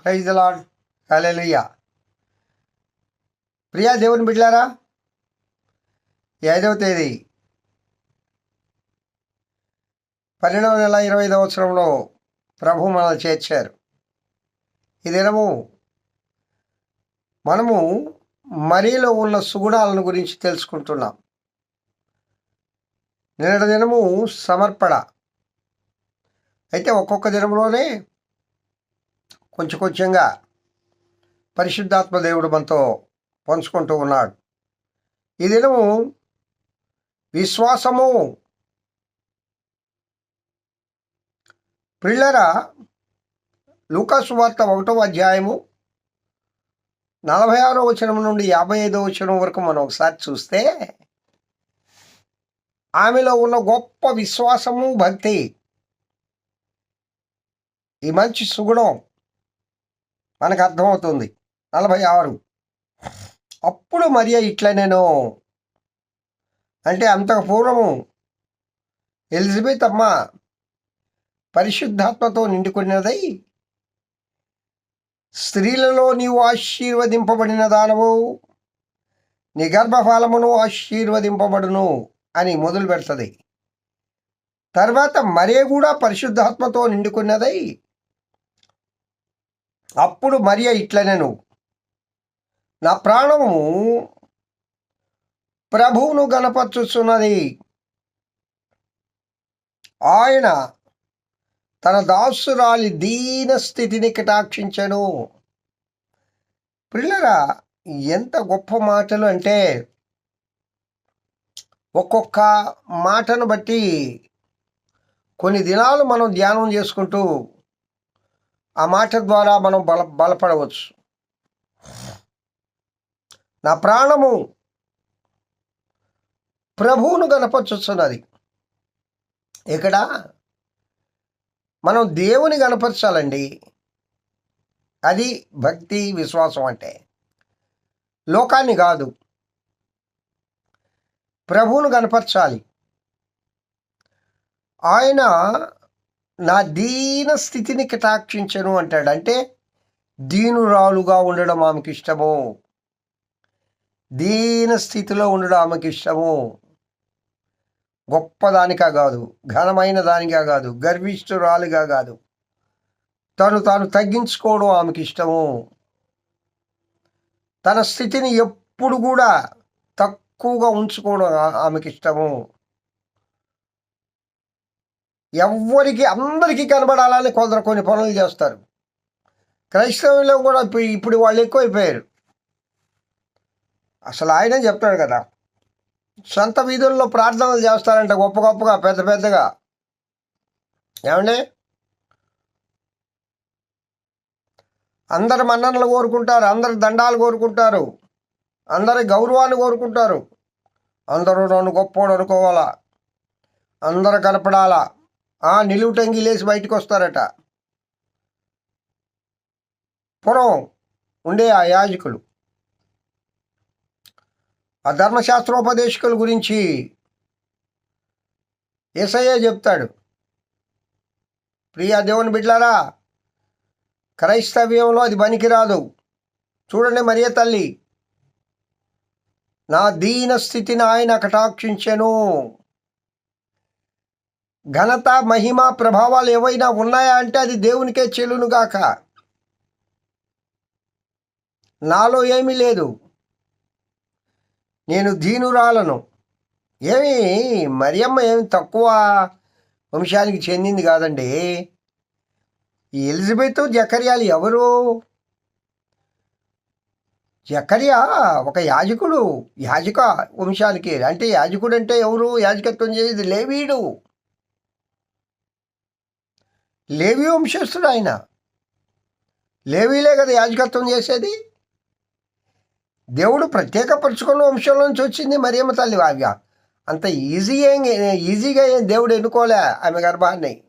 Praise lord హల్లెలూయా ప్రియా దేవుని బిడ్డారా ఐదవ తేదీ. పన్నెండవ నెల ఇరవై ఐదవ సంవత్సరంలో ప్రభు మనల్ని చేర్చారు. ఈ దినము మనము మరీలో ఉన్న సుగుణాలను గురించి తెలుసుకుంటున్నాం. నిన్నటి దినము సమర్పణ. అయితే ఒక్కొక్క దినంలోనే కొంచెం కొంచెంగా పరిశుద్ధాత్మ దేవుడు మనతో పంచుకుంటూ ఉన్నాడు. ఈ దినము విశ్వాసము పిల్లర లూకాసు వార్త ఒకటో అధ్యాయము నలభై ఆరో వచనం నుండి యాభై ఐదో వచనం వరకు మనం ఒకసారి చూస్తే ఆమెలో ఉన్న గొప్ప విశ్వాసము భక్తి. ఈ మంచి సుగుణం మనకు అర్థమవుతుంది నలభై ఆరు అప్పుడు మరియా ఇట్లా నేను అంటే అంతకు పూర్వము ఎలిజబెత్ అమ్మ పరిశుద్ధాత్మతో నిండుకున్నదై స్త్రీలలో నీవు ఆశీర్వదింపబడిన దానవు నీ గర్భఫలమును ఆశీర్వదింపబడును అని మొదలు పెడుతుంది తర్వాత మరే కూడా పరిశుద్ధాత్మతో నిండుకున్నదై అప్పుడు మరియ నువ్వు. నా ప్రాణము ప్రభువును గనపరుచుచున్నది ఆయన తన దాసురాలి దీన స్థితిని కటాక్షించను. పిల్లరా ఎంత గొప్ప మాటలు అంటే ఒక్కొక్క మాటను బట్టి కొన్ని దినాలు మనం ధ్యానం చేసుకుంటూ ఆ మాట ద్వారా మనం బల బలపడవచ్చు. నా ప్రాణము ప్రభువును గనపరుచుతున్నది ఇక్కడ మనం దేవుని గణపరచాలండి. అది భక్తి విశ్వాసం అంటే. లోకాన్ని కాదు. ప్రభువును గనపరచాలి ఆయన నా దీన స్థితిని కటాక్షించను అంటాడు. అంటే దీనురాలుగా ఉండడం ఆమెకి ఇష్టము. దీన స్థితిలో ఉండడం ఆమెకి ఇష్టము. గొప్పదానిగా కాదు ఘనమైన దానిగా కాదు గర్విష్ఠురాలుగా కాదు. తను తాను తగ్గించుకోవడం ఆమెకి ఇష్టము. తన స్థితిని ఎప్పుడు కూడా తక్కువగా ఉంచుకోవడం ఆమెకి ఇష్టము. ఎవ్వరికి అందరికీ కనబడాలని కొందరు కొన్ని పనులు చేస్తారు. క్రైస్తవంలో కూడా ఇప్పుడు వాళ్ళు ఎక్కువైపోయారు. అసలు ఆయనే చెప్తాడు కదా సొంత వీధుల్లో ప్రార్థనలు చేస్తారంట గొప్ప గొప్పగా పెద్ద పెద్దగా. ఏమండి? అందరి మన్ననలు కోరుకుంటారు అందరి దండాలు కోరుకుంటారు అందరి గౌరవాన్ని కోరుకుంటారు. అందరూ నన్ను గొప్పోడు అనుకోవాలా? అందరు కనపడాలా? నిలువుటంగి లేచి బయటకు వస్తారట. పురం ఉండే ఆ యాజకులు. ఆ ధర్మశాస్త్రోపదేశకుల గురించి ఏసయ్య చెప్తాడు. ప్రియా దేవుని బిడ్లారా క్రైస్తవ్యంలో అది పనికిరాదు. చూడండి మరియ తల్లి నా దీన స్థితిని ఆయన కటాక్షించెను. ఘనత మహిమ ప్రభావాలు ఏవైనా ఉన్నాయా అంటే అది దేవునికే చెల్లునుగాక నాలో ఏమీ లేదు. నేను దీనురాలను. ఏమి మరియమ్మ ఏమి తక్కువ వంశానికి చెందింది కాదండి. ఈ ఎలిజబెత్ జకర్యాలు ఎవరు? జకర్యా ఒక యాజకుడు. యాజక వంశానికి అంటే యాజకుడు అంటే ఎవరు? యాజకత్వం చేసేది లేవీడు. లేవి వంశస్థుడు ఆయన. లేవీలే కదా యాజకత్వం చేసేది. దేవుడు ప్రత్యేకపరుచుకున్న వంశంలో నుంచి వచ్చింది మరియమ్మ తల్లి అవి అంత ఈజీ ఏం ఈజీగా ఏం దేవుడు ఎన్నుకోలే ఆమె గర్భాన్ని.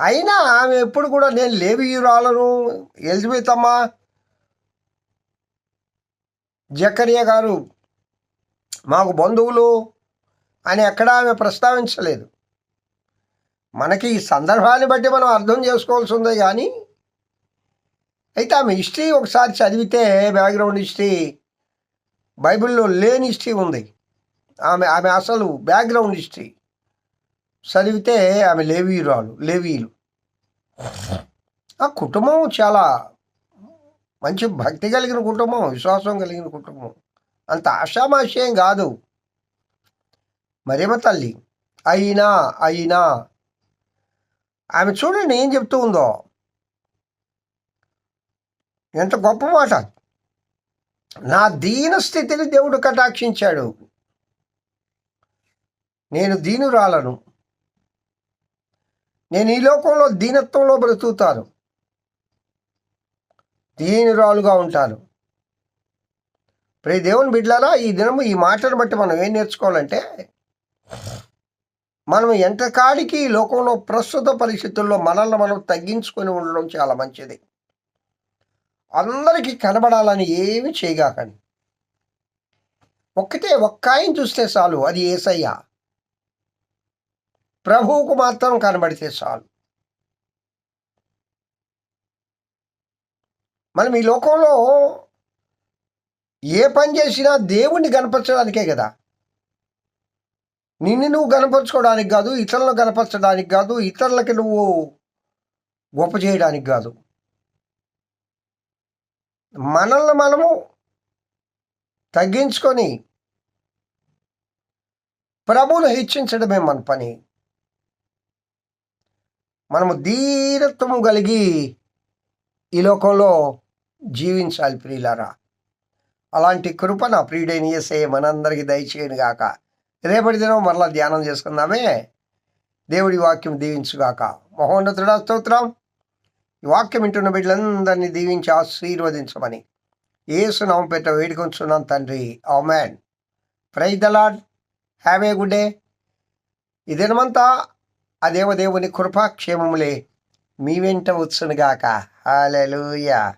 అయినా ఆమె ఎప్పుడు కూడా నేను లేవీయురాలను ఎలిజబెత్ అమ్మ జకరియా గారు మాకు బంధువులు అని ఎక్కడా ఆమె ప్రస్తావించలేదు. మనకి ఈ సందర్భాన్ని బట్టి మనం అర్థం చేసుకోవాల్సి ఉంది కానీ అయితే ఆమె హిస్టరీ ఒకసారి చదివితే బ్యాక్గ్రౌండ్ హిస్టరీ బైబిల్లో లేని హిస్టరీ ఉంది. ఆమె ఆమె అసలు బ్యాక్గ్రౌండ్ హిస్టరీ. చదివితే ఆమె లేవీరాలు లేవీలు ఆ కుటుంబం చాలా మంచి భక్తి కలిగిన కుటుంబం విశ్వాసం కలిగిన కుటుంబం. అంత ఆశామాశయం కాదు. మరేమ తల్లి అయినా అయినా ఆమె చూడండి ఏం చెప్తూ ఉందో. ఎంత గొప్ప మాట. నా దీన స్థితిని దేవుడు కటాక్షించాడు. నేను దీనురాలను. నేను ఈ లోకంలో దీనత్వంలో బ్రతుకుతాను. దీనురాలుగా ఉంటాను. ప్రే దేవుని బిడ్డలారా ఈ దినము ఈ మాటను బట్టి మనం ఏం నేర్చుకోవాలంటే మనం ఎంతకాడికి ఈ లోకంలో ప్రస్తుత పరిస్థితుల్లో మనల్ని మనం తగ్గించుకొని ఉండడం చాలా మంచిది. అందరికీ కనబడాలని ఏమి చేయగాకండి. ఒక్కటే ఒక్క ఆయన చూస్తే చాలు అది ఏసయ్య. ప్రభువుకు మాత్రం కనబడితే చాలు. మనం ఈ లోకంలో ఏ పని చేసినా దేవుణ్ణి కనపరచడానికే కదా. నిన్ను నువ్వు కనపరచుకోవడానికి కాదు ఇతరులను కనపరచడానికి కాదు ఇతరులకి నువ్వు గొప్ప చేయడానికి కాదు. మనల్ని మనము తగ్గించుకొని ప్రభువును హెచ్చించడమే మన పని. మనము ధీరత్వము కలిగి ఈ లోకంలో జీవించాలి ప్రియులారా. అలాంటి కృప నా ప్రియుడైన ఏసే మనందరికీ దయచేయను గాక రేపటి దినం మరలా ధ్యానం చేసుకుందామే. దేవుడి వాక్యం దీవించుగాక. మహోన్నతుడ స్తోత్రం. ఈ వాక్యం వింటున్న బిడ్డలందరినీ దీవించి ఆశీర్వదించమని ఏసునామం పెట్ట వేడుకొంచున్నాను తండ్రి. Amen praise the Lord have a good day ఈ దినమంతా ఆ దేవదేవుని కృపాక్షేమములే మీ వెంట వచ్చునుగాక. హాలెలూయా